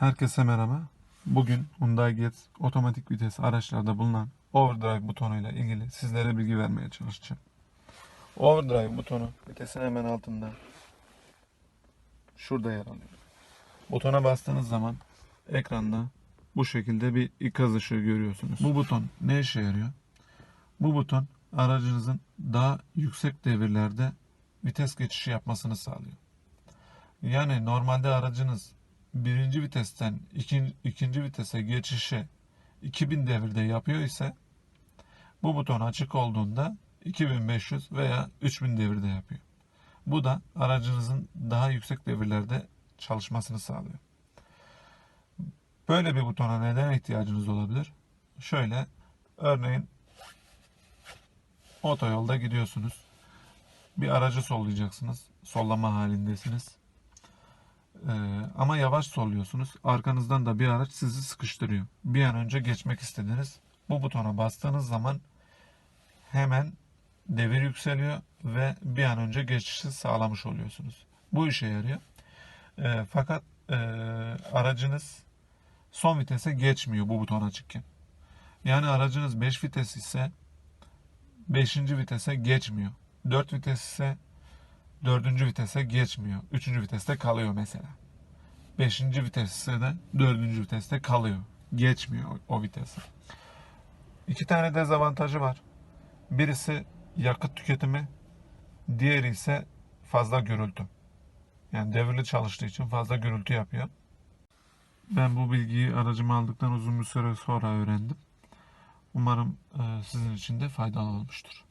Herkese merhaba. Bugün Hyundai Getz otomatik vites araçlarda bulunan overdrive butonuyla ilgili sizlere bilgi vermeye çalışacağım. Overdrive butonu vitesin hemen altında. Şurada yer alıyor. Butona bastığınız zaman ekranda bu şekilde bir ikaz ışığı görüyorsunuz. Bu buton ne işe yarıyor? Bu buton aracınızın daha yüksek devirlerde vites geçişi yapmasını sağlıyor. Yani normalde aracınız birinci vitesten ikinci, ikinci vitese geçişi 2000 devirde yapıyor ise bu buton açık olduğunda 2500 veya 3000 devirde yapıyor. Bu da aracınızın daha yüksek devirlerde çalışmasını sağlıyor. Böyle bir butona neden ihtiyacınız olabilir? Şöyle örneğin otoyolda gidiyorsunuz. Bir aracı sollayacaksınız. Sollama halindesiniz. Ee, ama yavaş solluyorsunuz. Arkanızdan da bir araç sizi sıkıştırıyor. Bir an önce geçmek istediniz. Bu butona bastığınız zaman hemen devir yükseliyor ve bir an önce geçişi sağlamış oluyorsunuz. Bu işe yarıyor. Ee, fakat e, aracınız son vitese geçmiyor bu buton açıkken. Yani aracınız 5 vites ise 5. vitese geçmiyor. 4 vites ise dördüncü vitese geçmiyor. Üçüncü viteste kalıyor mesela. Beşinci viteste de dördüncü viteste kalıyor. Geçmiyor o, o vitese. İki tane dezavantajı var. Birisi yakıt tüketimi, diğeri ise fazla gürültü. Yani devirli çalıştığı için fazla gürültü yapıyor. Ben bu bilgiyi aracımı aldıktan uzun bir süre sonra öğrendim. Umarım e, sizin için de faydalı olmuştur.